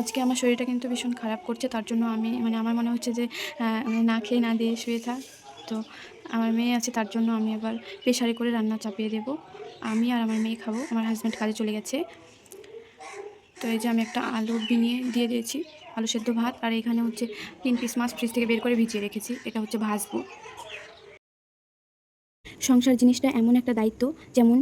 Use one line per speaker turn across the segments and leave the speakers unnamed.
আজকে আমার শরীরটা কিন্তু ভীষণ খারাপ করছে, তার জন্য আমি মানে আমার মনে হচ্ছে যে আমি না খেয়ে না দিয়ে শুয়ে থাক। তো আমার মেয়ে আছে, তার জন্য আমি আবার প্রেশারে করে রান্না চাপিয়ে দেবো। আমি আর আমার মেয়ে খাব, আমার হাজব্যান্ড কাজে চলে গেছে। তো এই যে আমি একটা আলু ভিনিয়ে দিয়ে দিয়েছি, আলু সেদ্ধ ভাত, আর এখানে হচ্ছে তিন পিস মাছ ফ্রিজ থেকে বের করে ভিজিয়ে রেখেছি, এটা হচ্ছে ভাজবো। সংসার জিনিসটা এমন একটা দায়িত্ব, যেমন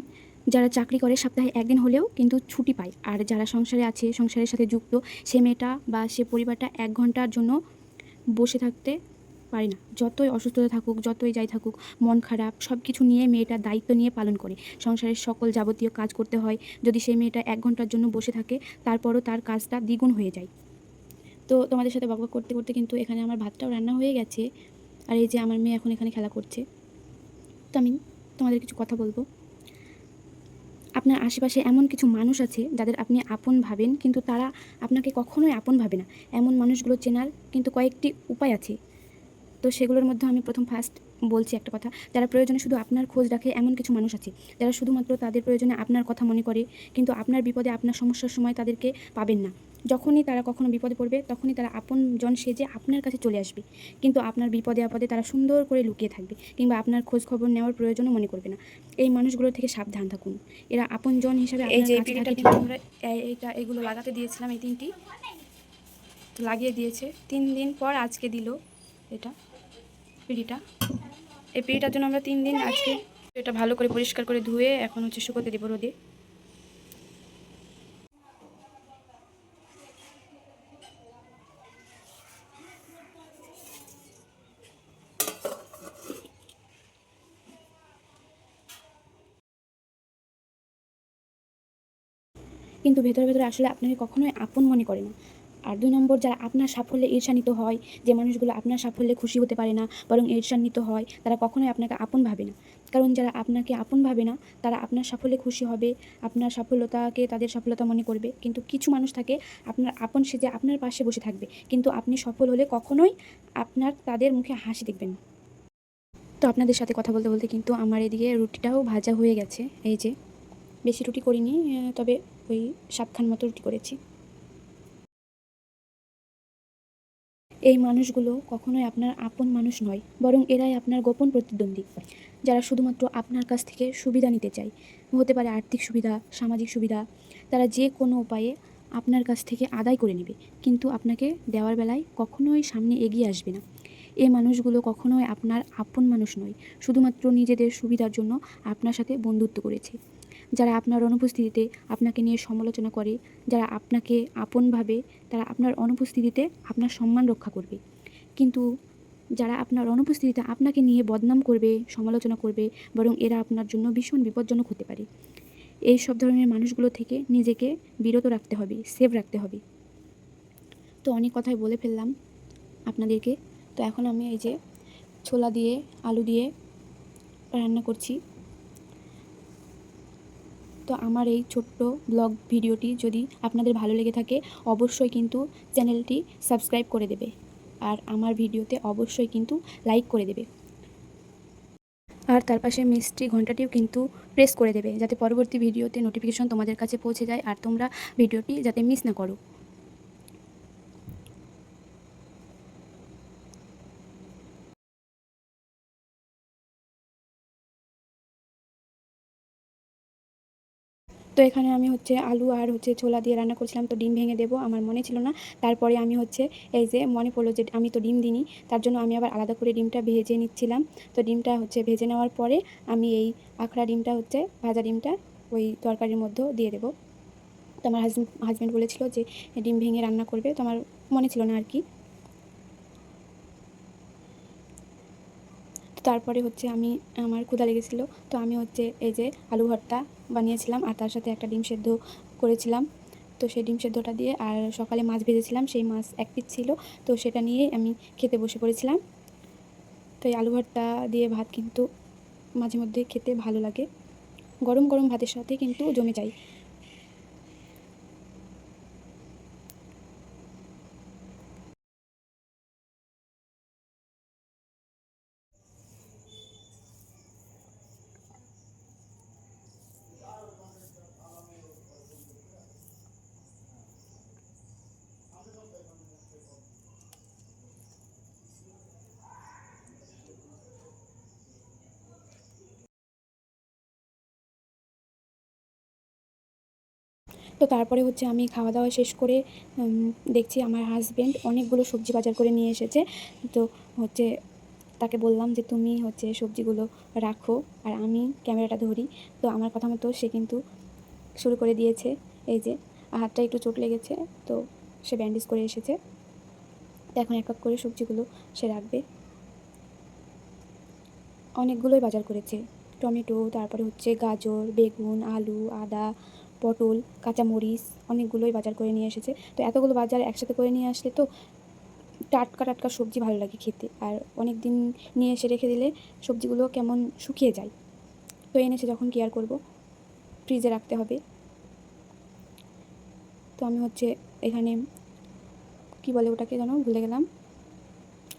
যারা চাকরি করে সপ্তাহে একদিন হলেও কিন্তু ছুটি পায়। আর যারা সংসারে আছে, সংসারের সাথে যুক্ত, সে মেয়েটা বা সে পরিবারটা এক ঘণ্টার জন্য বসে থাকতে পারে না। যতই অসুস্থতা থাকুক, যতই যাই থাকুক, মন খারাপ সব কিছু নিয়ে মেয়েটা দায়িত্ব নিয়ে পালন করে। সংসারের সকল যাবতীয় কাজ করতে হয়। যদি সেই মেয়েটা এক ঘণ্টার জন্য বসে থাকে, তারপরও তার কাজটা দ্বিগুণ হয়ে যায়। তো তোমাদের সাথে বকবক করতে করতে কিন্তু এখানে আমার ভাতটাও রান্না হয়ে গেছে। আর এই যে আমার মেয়ে এখন এখানে খেলা করছে। তো আমি তোমাদের কিছু কথা বলব। আপনার আশেপাশে এমন কিছু মানুষ আছে যাদের আপনি আপন ভাবেন, কিন্তু তারা আপনাকে কখনোই আপন ভাবে না। এমন মানুষগুলো চেনার কিন্তু কয়েকটি উপায় আছে। তো সেগুলোর মধ্যে আমি প্রথম ফার্স্ট বলছি একটা কথা। যারা প্রয়োজনে শুধু আপনার খোঁজ রাখে এমন কিছু মানুষ আছে। যারা শুধুমাত্র তাদের প্রয়োজনে আপনার কথা মনে করে, কিন্তু আপনার বিপদে, আপনার সমস্যার সময় তাদেরকে পাবেন না। যখনই তারা কখনো বিপদে পড়বে তখনই তারা আপনজন সেজে আপনার কাছে চলে আসবে। কিন্তু আপনার বিপদে আপদে তারা সুন্দর করে লুকিয়ে থাকবে কিংবা আপনার খোঁজ খবর নেওয়ার প্রয়োজনও মনে করবে না। এই মানুষগুলো থেকে সাবধান থাকুন। এরা আপনজন হিসাবে
এই যে
আমরা এইটা এগুলো লাগাতে দিয়েছিলাম এই তিনটি। তো লাগিয়ে দিয়েছে। তিন দিন পর আজকে দিল এটা পিঁড়িটা। এই পিঁড়িটার জন্য আমরা তিন দিন আজকে এটা ভালো করে পরিষ্কার করে ধুয়ে এখন হচ্ছে শুকোতে দেবো রোদে। কিন্তু ভেতরে ভেতরে আসলে আপনাকে কখনোই আপন মনে করে না। আর দুই নম্বর, যারা আপনার সাফল্যে ঈর্ষান্বিত হয়, যে মানুষগুলো আপনার সাফল্যে খুশি হতে পারে না, বরং ঈর্ষান্বিত হয়, তারা কখনোই আপনাকে আপন ভাবে না। কারণ যারা আপনাকে আপন ভাবে না, তারা আপনার সাফল্যে খুশি হবে, আপনার সাফল্যতাকে তাদের সফলতা মনে করবে। কিন্তু কিছু মানুষ থাকে, আপনার আপন সেজে আপনার পাশে বসে থাকবে। কিন্তু আপনি সফল হলে কখনোই আপনার তাদের মুখে হাসি দেখবেন। তো আপনাদের সাথে কথা বলতে বলতে কিন্তু আমার এদিকে রুটিটাও ভাজা হয়ে গেছে। এই যে, বেশি রুটি করিনি তবে ওই সাতখান মতো রুটি করেছি। এই মানুষগুলো কখনোই আপনার আপন মানুষ নয়, বরং এরাই আপনার গোপন প্রতিদ্বন্দ্বী, যারা শুধুমাত্র আপনার কাছ থেকে সুবিধা নিতে চায়। হতে পারে আর্থিক সুবিধা, সামাজিক সুবিধা, তারা যে কোনো উপায়ে আপনার কাছ থেকে আদায় করে নেবে, কিন্তু আপনাকে দেওয়ার বেলায় কখনোই সামনে এগিয়ে আসবে না। এই মানুষগুলো কখনোই আপনার আপন মানুষ নয়, শুধুমাত্র নিজেদের সুবিধার জন্য আপনার সাথে বন্ধুত্ব করেছে। যারা আপনার অনুপস্থিতিতে আপনাকে নিয়ে সমালোচনা করে, যারা আপনাকে আপন ভাবে, তারা আপনার অনুপস্থিতিতে আপনার সম্মান রক্ষা করবে। কিন্তু যারা আপনার অনুপস্থিতিতে আপনাকে নিয়ে বদনাম করবে, সমালোচনা করবে, বরং এরা আপনার জন্য ভীষণ বিপজ্জনক হতে পারে। এই সব ধরনের মানুষগুলো থেকে নিজেকে বিরত রাখতে হবে সেভ রাখতে হবে। তো অনেক কথাই বলে ফেললাম আপনাদেরকে। তো এখন আমি এই যে ছোলা দিয়ে, আলু দিয়ে রান্না করছি। তো আমার এই ছোট্ট ব্লগ ভিডিওটি যদি আপনাদের ভালো লেগে থাকে, অবশ্যই কিন্তু চ্যানেলটি সাবস্ক্রাইব করে দেবে। আর আমার ভিডিওতে অবশ্যই কিন্তু লাইক করে দেবে। আর তার পাশে মিষ্টি ঘন্টাটিও কিন্তু প্রেস করে দেবে, যাতে পরবর্তী ভিডিওতে নোটিফিকেশন তোমাদের কাছে পৌঁছে যায়। আর তোমরা ভিডিওটি যাতে মিস না করো। তো এখানে আমি হচ্ছে আলু আর হচ্ছে ছোলা দিয়ে রান্না করছিলাম, তো ডিম ভেঙে দেবো, আমার মনে ছিল না। তারপরে আমি হচ্ছে এই যে মনে পড়ল যে আমি তো ডিম দিইনি, তার জন্য আমি আবার আলাদা করে ডিমটা ভেজে নিচ্ছিলাম। তো ডিমটা হচ্ছে ভেজে নেওয়ার পরে আমি এই আখড়া ডিমটা হচ্ছে, ভাজা ডিমটা ওই তরকারির মধ্যেও দিয়ে দেবো। তো আমার হাজব্যান্ড বলেছিল যে ডিম ভেঙে রান্না করবে। তো আমার মনে ছিল না আর কি। তারপরে হচ্ছে আমি, আমার ক্ষুধা লেগেছিলো। তো আমি হচ্ছে এই যে আলু ভর্তা বানিয়েছিলাম আর তার সাথে একটা ডিম সেদ্ধ করেছিলাম। তো সেই ডিম সেদ্ধটা দিয়ে আর সকালে মাছ ভেজেছিলাম, সেই মাছ এক পিস ছিল। তো সেটা নিয়ে আমি খেতে বসে পড়েছিলাম। তো এই আলু ভর্তা দিয়ে ভাত কিন্তু মাঝে মধ্যে খেতে ভালো লাগে। গরম গরম ভাতের সাথে কিন্তু জমে যায়। তো তারপরে হচ্ছে আমি খাওয়া দাওয়া শেষ করে দেখছি আমার হাজব্যান্ড অনেকগুলো সবজি বাজার করে নিয়ে এসেছে। তো হচ্ছে তাকে বললাম যে, তুমি হচ্ছে সবজিগুলো রাখো আর আমি ক্যামেরাটা ধরি। তো আমার কথা মতো সে কিন্তু শুরু করে দিয়েছে। এই যে হাতটা একটু চোট লেগেছে, তো সে ব্যান্ডেজ করে এসেছে। এখন এক এক করে সবজিগুলো সে রাখবে। অনেকগুলোই বাজার করেছে। টমেটো, তারপরে হচ্ছে গাজর, বেগুন, আলু, আদা পটল, কাঁচামরিচ অনেকগুলোই বাজার করে নিয়ে এসেছে। তো এতগুলো বাজার একসাথে করে নিয়ে আসলে তো টাটকা টাটকা সবজি ভালো লাগে খেতে। আর অনেক দিন নিয়ে এসে রেখে দিলে সবজিগুলো কেমন শুকিয়ে যায়। তো এনেছে যখন কেয়ার করব? ফ্রিজে রাখতে হবে। তো আমি হচ্ছে এখানে কি বলে ওটাকে যেন ভুলে গেলাম?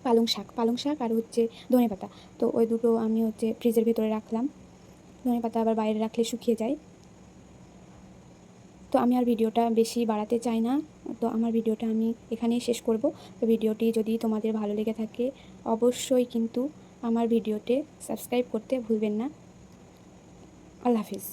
পালং শাক পালং শাক আর হচ্ছে ধনে পাতা তো ওই দুটো আমি হচ্ছে ফ্রিজের ভেতরে রাখলাম। ধনে পাতা আবার বাইরে রাখলে শুকিয়ে যায়। তো আমি আর ভিডিওটা বেশি বাড়াতে চাই না। তো আমার ভিডিওটা আমি এখানেই শেষ করব। তো ভিডিওটি যদি তোমাদের ভালো লেগে থাকে, অবশ্যই কিন্তু আমার ভিডিওতে সাবস্ক্রাইব করতে ভুলবেন না। আল্লাহ হাফিজ।